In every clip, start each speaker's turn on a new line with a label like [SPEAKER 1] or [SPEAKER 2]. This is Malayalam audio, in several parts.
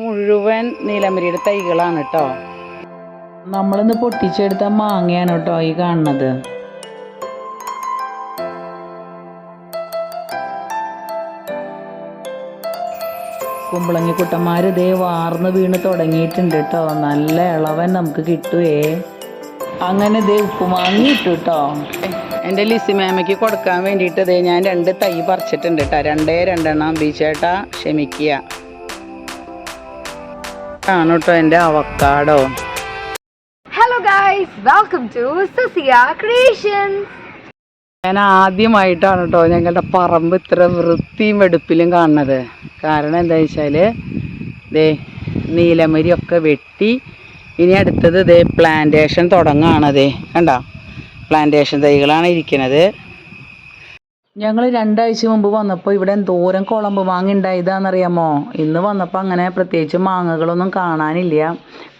[SPEAKER 1] മുഴുവൻ നീലമരിയുടെ തൈകളാണ് കേട്ടോ നമ്മളിന്ന് പൊട്ടിച്ചെടുത്ത മാങ്ങയാണ് കേട്ടോ ഈ കാണുന്നത്. കുമ്പളങ്ങി കുട്ടന്മാർ ഇതേ വാർന്ന് വീണ് തുടങ്ങിയിട്ടുണ്ട് കേട്ടോ നല്ല ഇളവൻ നമുക്ക് കിട്ടുവേ. അങ്ങനെ ഇതേ ഉപ്പുമാങ്ങി ഇട്ടു കേട്ടോ എന്റെ ലിസി മാമയ്ക്ക് കൊടുക്കാൻ വേണ്ടിയിട്ട് ഇതേ ഞാൻ രണ്ട് തൈ പറിച്ചിട്ടുണ്ട് കേട്ടോ രണ്ടേ രണ്ടെണ്ണം ബീച്ചേട്ടാ ക്ഷമിക്കുക. ആണ് കേട്ടോ എന്റെ avocado.
[SPEAKER 2] Hello guys welcome to Sasiya creations
[SPEAKER 1] ഞാൻ ആദ്യമായിട്ടാണ് കേട്ടോ ഞങ്ങളുടെ പറമ്പ് ഇത്ര വൃത്തിയും വെടുപ്പിലും കാണുന്നത്. കാരണം എന്താ വെച്ചാൽ ദേ നീലമരിയൊക്കെ വെട്ടി. ഇനി അടുത്തത് ദേ പ്ലാന്റേഷൻ തുടങ്ങുകയാണ് ദേ. കണ്ടോ? പ്ലാന്റേഷൻ തൈകളാണ് ഇരിക്കുന്നത്. ഞങ്ങൾ രണ്ടാഴ്ച മുമ്പ് വന്നപ്പോൾ ഇവിടെ എന്തോരം കുളമ്പ് മാങ്ങ ഉണ്ടായതാണെന്നറിയാമോ ഇന്ന് വന്നപ്പോൾ അങ്ങനെ പ്രത്യേകിച്ച് മാങ്ങകളൊന്നും കാണാനില്ല.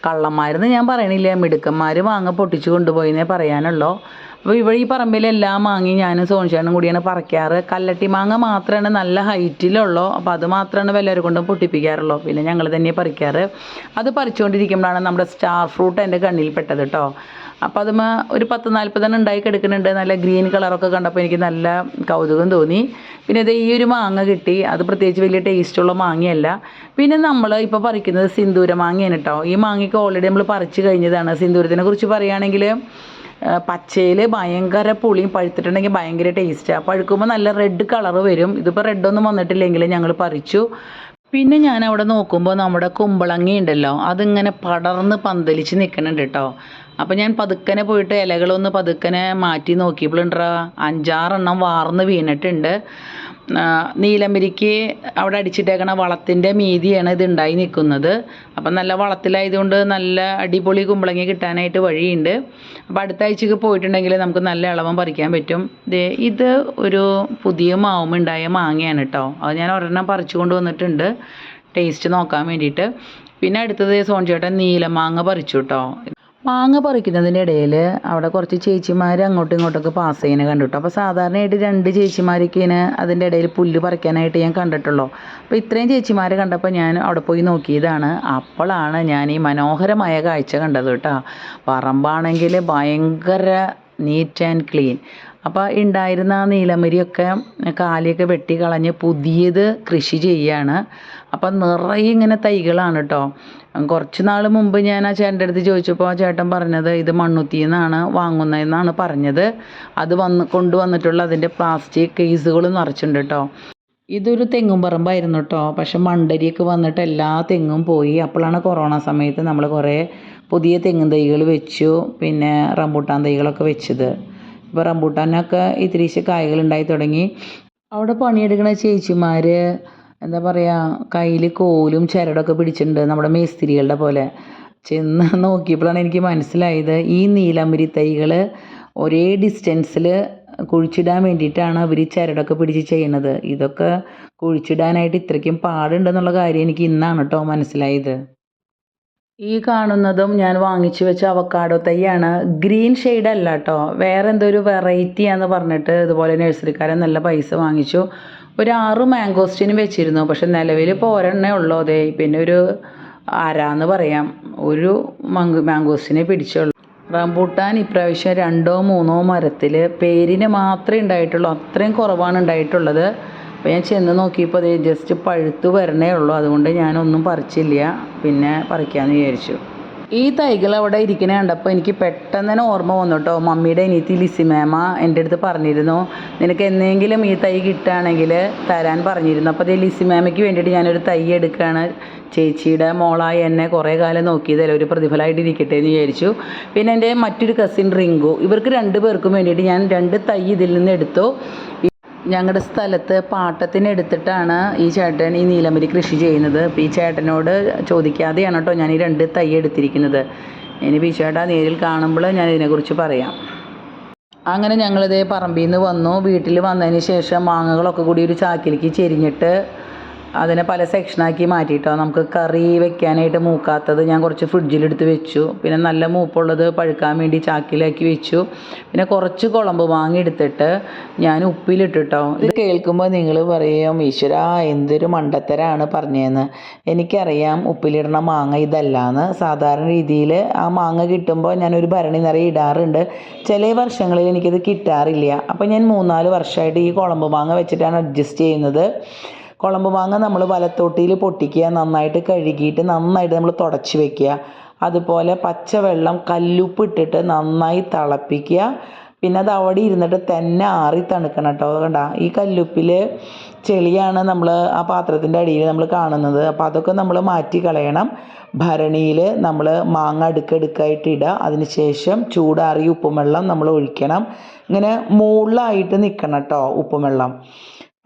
[SPEAKER 1] കള്ളന്മാരെന്ന് ഞാൻ പറയണില്ല. മിടുക്കന്മാർ മാങ്ങ പൊട്ടിച്ചു കൊണ്ടുപോയിന്നേ പറയാനുള്ളൂ. അപ്പോൾ ഇവിടെ ഈ പറമ്പിൽ എല്ലാ മാങ്ങയും ഞാനും സോണിച്ചാനും കൂടിയാണ് പറിക്കാറ്. കല്ലട്ടി മാങ്ങ മാത്രമാണ് നല്ല ഹൈറ്റിലുള്ളൂ. അപ്പോൾ അത് മാത്രമാണ് വല്ലവരെ കൊണ്ടും പൊട്ടിപ്പിക്കാറുള്ളൂ. പിന്നെ ഞങ്ങൾ തന്നെ പറിക്കാറ്. അത് പറിച്ചുകൊണ്ടിരിക്കുമ്പോഴാണ് നമ്മുടെ സ്റ്റാർ ഫ്രൂട്ട് എന്റെ കണ്ണിൽ പെട്ടത് കേട്ടോ അപ്പോൾ അത് ഒരു പത്ത് നാൽപ്പതെണ്ണം ഉണ്ടായി കിടക്കുന്നുണ്ട്. നല്ല ഗ്രീൻ കളറൊക്കെ കണ്ടപ്പോൾ എനിക്ക് നല്ല കൗതുകം തോന്നി. പിന്നെ ഇത് ഈ ഒരു മാങ്ങ കിട്ടി. അത് പ്രത്യേകിച്ച് വലിയ ടേസ്റ്റുള്ള മാങ്ങയല്ല. പിന്നെ നമ്മൾ ഇപ്പോൾ പറിക്കുന്നത് സിന്ദൂര മാങ്ങയാണ് കേട്ടോ ഈ മാങ്ങയ്ക്ക് ഓൾറെഡി നമ്മൾ പറിച്ച് കഴിഞ്ഞതാണ്. സിന്ദൂരത്തിനെ കുറിച്ച് പറയുകയാണെങ്കിൽ പച്ചയിൽ ഭയങ്കര പുളിയും പഴുത്തിട്ടുണ്ടെങ്കിൽ ഭയങ്കര ടേസ്റ്റാണ് പഴുക്കുമ്പോൾ നല്ല റെഡ് കളർ വരും. ഇതിപ്പോൾ റെഡൊന്നും വന്നിട്ടില്ലെങ്കിൽ ഞങ്ങൾ പറിച്ചു. പിന്നെ ഞാൻ അവിടെ നോക്കുമ്പോൾ നമ്മുടെ കുമ്പളങ്ങി ഉണ്ടല്ലോ അതിങ്ങനെ പടർന്ന് പന്തലിച്ച് നിൽക്കുന്നുണ്ട് കേട്ടോ അപ്പോൾ ഞാൻ പതുക്കനെ പോയിട്ട് ഇലകളൊന്ന് പതുക്കനെ മാറ്റി നോക്കിയപ്പോഴുണ്ടാ അഞ്ചാറെണ്ണം വാർന്ന് വീണിട്ടുണ്ട്. നീലമരിക്ക് അവിടെ അടിച്ചിട്ടേക്കണ വളത്തിന്റെ മീതിയാണ് ഇത് ഉണ്ടായി നിൽക്കുന്നത്. അപ്പം നല്ല വളത്തിലായതുകൊണ്ട് നല്ല അടിപൊളി കുമ്പളങ്ങി കിട്ടാനായിട്ട് വഴിയുണ്ട്. അപ്പോൾ അടുത്ത ആഴ്ചക്ക് പോയിട്ടുണ്ടെങ്കിൽ നമുക്ക് നല്ല ഇളവം പറിക്കാൻ പറ്റും. ഇത് ഒരു പുതിയ മാവും ഉണ്ടായ മാങ്ങയാണ് കേട്ടോ. അത് ഞാൻ ഒരെണ്ണം പറിച്ചു കൊണ്ട് വന്നിട്ടുണ്ട് ടേസ്റ്റ് നോക്കാൻ വേണ്ടിയിട്ട്. പിന്നെ അടുത്തത് സോൺ ചേട്ടൻ നീലമാങ്ങ പറിച്ചു കേട്ടോ. മാങ്ങ പറിക്കുന്നതിന്റെ ഇടയിൽ അവിടെ കുറച്ച് ചേച്ചിമാർ അങ്ങോട്ടും ഇങ്ങോട്ടൊക്കെ പാസ് ചെയ്യുന്ന കണ്ടിട്ടു. അപ്പോൾ സാധാരണയായിട്ട് രണ്ട് ചേച്ചിമാരൊക്കെയാണ് അതിന്റെ ഇടയിൽ പുല്ല് പറിക്കാനായിട്ട് ഞാൻ കണ്ടിട്ടുള്ളൂ. അപ്പോൾ ഇത്രയും ചേച്ചിമാർ കണ്ടപ്പോൾ ഞാൻ അവിടെ പോയി നോക്കിയതാണ്. അപ്പോഴാണ് ഞാൻ ഈ മനോഹരമായ കാഴ്ച കണ്ടത് കേട്ടോ. പറമ്പാണെങ്കിൽ ഭയങ്കര നീറ്റ് ആൻഡ് ക്ലീൻ അപ്പോൾ ഉണ്ടായിരുന്ന ആ നീലമരിയൊക്കെ കാലിയൊക്കെ വെട്ടി കളഞ്ഞ് പുതിയത് കൃഷി ചെയ്യാണ്. അപ്പം നിറയെ ഇങ്ങനെ തൈകളാണ് കേട്ടോ കുറച്ച് നാൾ മുമ്പ് ഞാൻ ആ ചേട്ടന്റെ അടുത്ത് ചോദിച്ചപ്പോൾ ആ ചേട്ടൻ പറഞ്ഞത് ഇത് മണ്ണുത്തി നിന്നാണ് വാങ്ങുന്നതെന്നാണ് പറഞ്ഞത്. അത് വന്ന് കൊണ്ടുവന്നിട്ടുള്ള അതിന്റെ പ്ലാസ്റ്റിക് കേസുകൾ നിറച്ചിട്ടുണ്ട് കേട്ടോ ഇതൊരു തെങ്ങും പറമ്പായിരുന്നു കേട്ടോ പക്ഷെ മണ്ടരിയൊക്കെ വന്നിട്ട് എല്ലാ തെങ്ങും പോയി. അപ്പോഴാണ് കൊറോണ സമയത്ത് നമ്മൾ കുറേ പുതിയ തെങ്ങും തൈകൾ വെച്ചു. പിന്നെ റംബൂട്ടാൻ തൈകളൊക്കെ വെച്ചത്. ഇപ്പോൾ റംബൂട്ടാനൊക്കെ ഇത്തിരിശ് കായകൾ ഉണ്ടായി തുടങ്ങി. അവിടെ പണിയെടുക്കുന്ന ചേച്ചിമാർ എന്താ പറയുക കയ്യിൽ കോലും ചരടൊക്കെ പിടിച്ചിട്ടുണ്ട് നമ്മുടെ മേസ്തിരികളുടെ പോലെ. ചെന്ന് നോക്കിയപ്പോഴാണ് എനിക്ക് മനസ്സിലായത് ഈ നീലമ്പരി തൈകൾ ഒരേ ഡിസ്റ്റൻസിൽ കുഴിച്ചിടാൻ വേണ്ടിയിട്ടാണ് അവർ ഈ ചരടൊക്കെ പിടിച്ച് ചെയ്യണത് ഇതൊക്കെ കുഴിച്ചിടാനായിട്ട് ഇത്രയ്ക്കും പാടുണ്ടെന്നുള്ള കാര്യം എനിക്ക് ഇന്നാണ് കേട്ടോ മനസ്സിലായത്. ഈ കാണുന്നതും ഞാൻ വാങ്ങിച്ചു വെച്ച അവക്കാടോ തൈയാണ് ഗ്രീൻ ഷെയ്ഡ് അല്ല കേട്ടോ വേറെ എന്തോ ഒരു വെറൈറ്റിയാന്ന് പറഞ്ഞിട്ട് ഇതുപോലെ നഴ്സറിക്കാരൻ നല്ല പൈസ വാങ്ങിച്ചു. ഒരു ആറ് മാംഗോസ്റ്റിന് വെച്ചിരുന്നു. പക്ഷെ നിലവിൽ ഇപ്പോൾ ഒരെണ്ണേ ഉള്ളൂ. അതെ പിന്നെ ഒരു അരാന്ന് പറയാം. ഒരു മംഗ് മാംഗോസ്റ്റിനെ പിടിച്ചുള്ളൂ റംബൂട്ടാൻ ഇപ്രാവശ്യം രണ്ടോ മൂന്നോ മരത്തിൽ പേരിന് മാത്രമേ ഉണ്ടായിട്ടുള്ളൂ. അത്രയും കുറവാണ് ഉണ്ടായിട്ടുള്ളത്. അപ്പോൾ ഞാൻ ചെന്ന് നോക്കിയപ്പോൾ അത് ജസ്റ്റ് പഴുത്ത് വരണേ ഉള്ളൂ. അതുകൊണ്ട് ഞാനൊന്നും പറിച്ചില്ല. പിന്നെ പറിക്കാമെന്ന് വിചാരിച്ചു. ഈ തൈകൾ അവിടെ ഇരിക്കുന്ന കണ്ടപ്പോൾ എനിക്ക് പെട്ടെന്ന് തന്നെ ഓർമ്മ വന്നു കേട്ടോ മമ്മിയുടെ അനിയത്തി ലിസി മേമ എന്റെ അടുത്ത് പറഞ്ഞിരുന്നു. നിനക്ക് എന്തെങ്കിലും ഈ തൈ കിട്ടുകയാണെങ്കിൽ തരാൻ പറഞ്ഞിരുന്നു. അപ്പോൾ അതേ ലിസി മേമയ്ക്ക് വേണ്ടിയിട്ട് ഞാനൊരു തൈ എടുക്കുകയാണ്. ചേച്ചിയുടെ മോളായി എന്നെ കുറേ കാലം നോക്കിയതല്ല ഒരു പ്രതിഫലമായിട്ട് ഇരിക്കട്ടെ എന്ന് വിചാരിച്ചു. പിന്നെ എന്റെ മറ്റൊരു കസിൻ റിങ്കു. ഇവർക്ക് രണ്ട് പേർക്കും വേണ്ടിയിട്ട് ഞാൻ രണ്ട് തൈ ഇതിൽ നിന്ന് എടുത്തു. ഞങ്ങളുടെ സ്ഥലത്ത് പാട്ടത്തിനെടുത്തിട്ടാണ് ഈ ചേട്ടൻ ഈ നീലമരി കൃഷി ചെയ്യുന്നത്. അപ്പോൾ ഈ ചേട്ടനോട് ചോദിക്കാതെയാണ് കേട്ടോ ഞാൻ ഈ രണ്ട് തൈ എടുത്തിരിക്കുന്നത്. ഇനി ഈ ചേട്ടാ നേരിൽ കാണുമ്പോൾ ഞാൻ ഇതിനെക്കുറിച്ച് പറയാം. അങ്ങനെ ഞങ്ങളിതേ പറമ്പിൽ നിന്ന് വന്നു. വീട്ടിൽ വന്നതിന് ശേഷം മാങ്ങകളൊക്കെ കൂടി ഒരു ചാക്കിലേക്ക് ചെരിഞ്ഞിട്ട് അതിനെ പല സെക്ഷനാക്കി മാറ്റിയിട്ടോ നമുക്ക് കറി വെക്കാനായിട്ട് മൂക്കാത്തത് ഞാൻ കുറച്ച് ഫ്രിഡ്ജിലെടുത്ത് വെച്ചു. പിന്നെ നല്ല മൂപ്പുള്ളത് പഴുക്കാൻ വേണ്ടി ചാക്കിലാക്കി വെച്ചു. പിന്നെ കുറച്ച് കുളമ്പ് മാങ്ങ എടുത്തിട്ട് ഞാൻ ഉപ്പിലിട്ടിട്ടോ. ഇത് കേൾക്കുമ്പോൾ നിങ്ങൾ പറയും ഈശ്വര എന്തൊരു മണ്ടത്തരാണ് പറഞ്ഞതെന്ന് എനിക്കറിയാം ഉപ്പിലിടണ മാങ്ങ ഇതല്ലാന്ന്. സാധാരണ രീതിയിൽ ആ മാങ്ങ കിട്ടുമ്പോൾ ഞാനൊരു ഭരണി നിറയെ ഇടാറുണ്ട്. ചില വർഷങ്ങളിൽ എനിക്കത് കിട്ടാറില്ല. അപ്പോൾ ഞാൻ മൂന്നാൽ വർഷമായിട്ട് ഈ കുളമ്പ് മാങ്ങ വെച്ചിട്ടാണ് അഡ്ജസ്റ്റ് ചെയ്യുന്നത്. കുളമ്പ് മാങ്ങ നമ്മൾ വലത്തോട്ടിയിൽ പൊട്ടിക്കുക നന്നായിട്ട് കഴുകിയിട്ട് നന്നായിട്ട് നമ്മൾ തുടച്ച് വെക്കുക. അതുപോലെ പച്ചവെള്ളം കല്ലുപ്പ് ഇട്ടിട്ട് നന്നായി തിളപ്പിക്കുക. പിന്നെ അത് അവിടെ ഇരുന്നിട്ട് തന്നെ ആറി തണുക്കണം കേട്ടോ. കണ്ട? ഈ കല്ലുപ്പിൽ ചെളിയാണ് നമ്മൾ ആ പാത്രത്തിന്റെ അടിയിൽ നമ്മൾ കാണുന്നത്. അപ്പോൾ അതൊക്കെ നമ്മൾ മാറ്റി കളയണം. ഭരണിയിൽ നമ്മൾ മാങ്ങ അടുക്കടുക്കായിട്ട് ഇടുക. അതിന് ശേഷം ചൂടാറിയ ഉപ്പും വെള്ളം നമ്മൾ ഒഴിക്കണം. ഇങ്ങനെ മുകളിലായിട്ട് നിൽക്കണം കേട്ടോ ഉപ്പും വെള്ളം.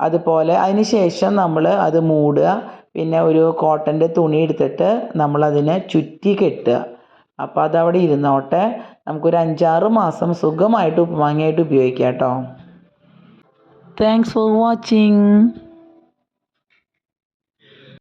[SPEAKER 1] അതുപോലെ അതിന് ശേഷം നമ്മൾ അത് മൂടുക. പിന്നെ ഒരു കോട്ടന്റെ തുണി എടുത്തിട്ട് നമ്മളതിനെ ചുറ്റി കെട്ടുക. അപ്പോൾ അതവിടെ ഇരുന്നോട്ടെ. നമുക്കൊരു അഞ്ചാറ് മാസം സുഖമായിട്ട് ഉപ്പുമാങ്ങയായിട്ട് ഉപയോഗിക്കാം കേട്ടോ. Thanks for watching